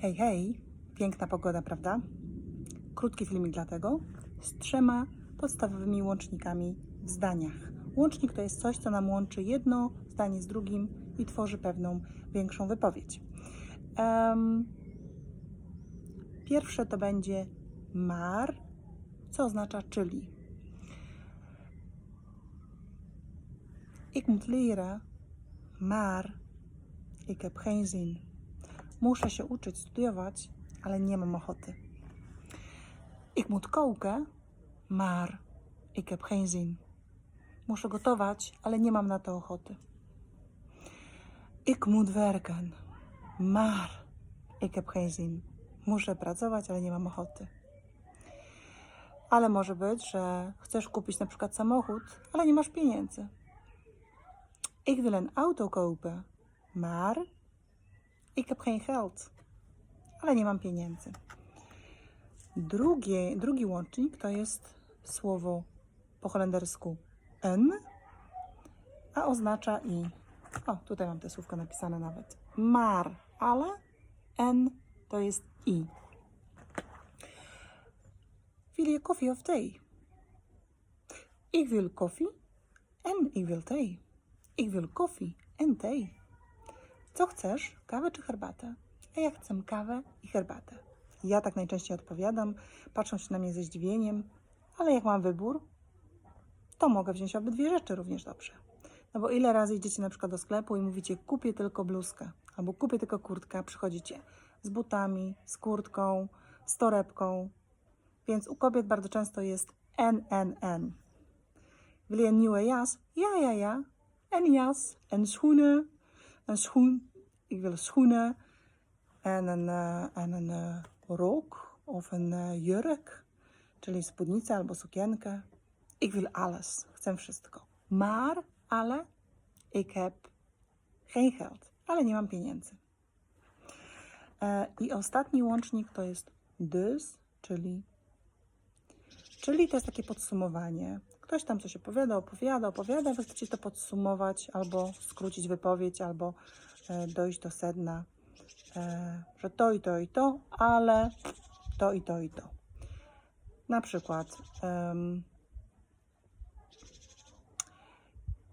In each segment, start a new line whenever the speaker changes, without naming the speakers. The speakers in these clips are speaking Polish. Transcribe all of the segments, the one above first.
Hej, hej, piękna pogoda, prawda? Krótki filmik dlatego z trzema podstawowymi łącznikami w zdaniach. Łącznik to jest coś, co nam łączy jedno zdanie z drugim i tworzy pewną większą wypowiedź. Em, pierwsze to będzie mar, co oznacza czyli. Ik moet leren, maar ik heb geen zin. Muszę się uczyć, studiować, ale nie mam ochoty. Ik moet koken, maar ik heb geen zin. Muszę gotować, ale nie mam na to ochoty. Ik moet werken, maar ik heb geen zin. Muszę pracować, ale nie mam ochoty. Ale może być, że chcesz kupić na przykład samochód, ale nie masz pieniędzy. Ik wil een auto kopen, maar ik heb geen geld. Ale nie mam pieniędzy. Drugie, drugi łącznik to jest słowo po holendersku en, a oznacza i. O, tutaj mam te słówko napisane nawet. Maar, ale en to jest i. Wil je koffie of thee? Ik wil koffie en ik wil thee. Ik wil koffie en thee. Co chcesz? Kawę czy herbatę? A ja chcę kawę i herbatę. Ja tak najczęściej odpowiadam, patrzą się na mnie ze zdziwieniem, ale jak mam wybór, to mogę wziąć obydwie rzeczy równie dobrze. No bo ile razy idziecie na przykład do sklepu i mówicie, kupię tylko bluzkę, albo kupię tylko kurtkę, przychodzicie z butami, z kurtką, z torebką. Więc u kobiet bardzo często jest N, N, N. Wil je een jas? Ja, ja, ja. En jas, en schoenen, een schoen. Ik wil schoenen en een, eh, en een eh, rok of een eh, jurk, czyli spódnicę albo sukienkę. Ik wil alles, chcę wszystko. Maar, ale, ik heb geen geld, ale nie mam pieniędzy. I ostatni łącznik to jest dus, czyli Czyli to jest takie podsumowanie. Ktoś tam coś opowiada, opowiada, opowiada, wy chcecie to podsumować, albo skrócić wypowiedź, albo dojść do sedna, e, że to i to i to, ale to i to i to. Na przykład em,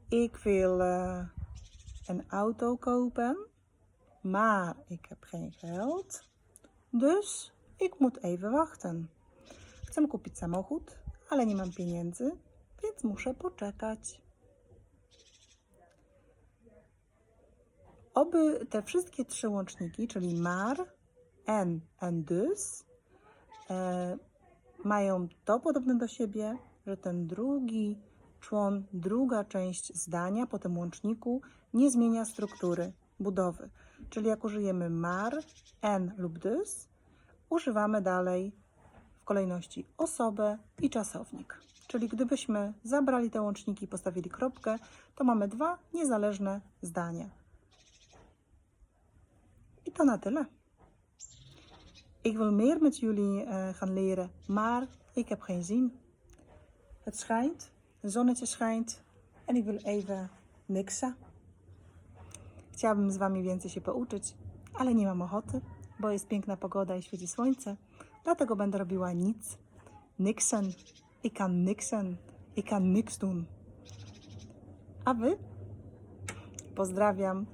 ik wil eh, een auto kopen, maar ik heb geen geld, dus ik moet even wachten. Chcę kupić samochód, ale nie mam pieniędzy, więc muszę poczekać. Oby te wszystkie trzy łączniki, czyli mar, en, en dus, e, mają to podobne do siebie, że ten drugi człon, druga część zdania po tym łączniku nie zmienia struktury, budowy. Czyli jak użyjemy mar, en lub dus, używamy dalej w kolejności osobę i czasownik. Czyli gdybyśmy zabrali te łączniki i postawili kropkę, to mamy dwa niezależne zdania. Na tyle. Ik wil meer met jullie eh, gaan leren, maar ik heb geen zin. Het schijnt, een zonnetje schijnt en ik wil even niksen. Chciałabym z Wami więcej się pouczyć, ale nie mam ochoty, bo jest piękna pogoda i świeci słońce. Dlatego będę robiła nic. Niksen. Ik kan niksen. Ik kan niks doen. A Wy? Pozdrawiam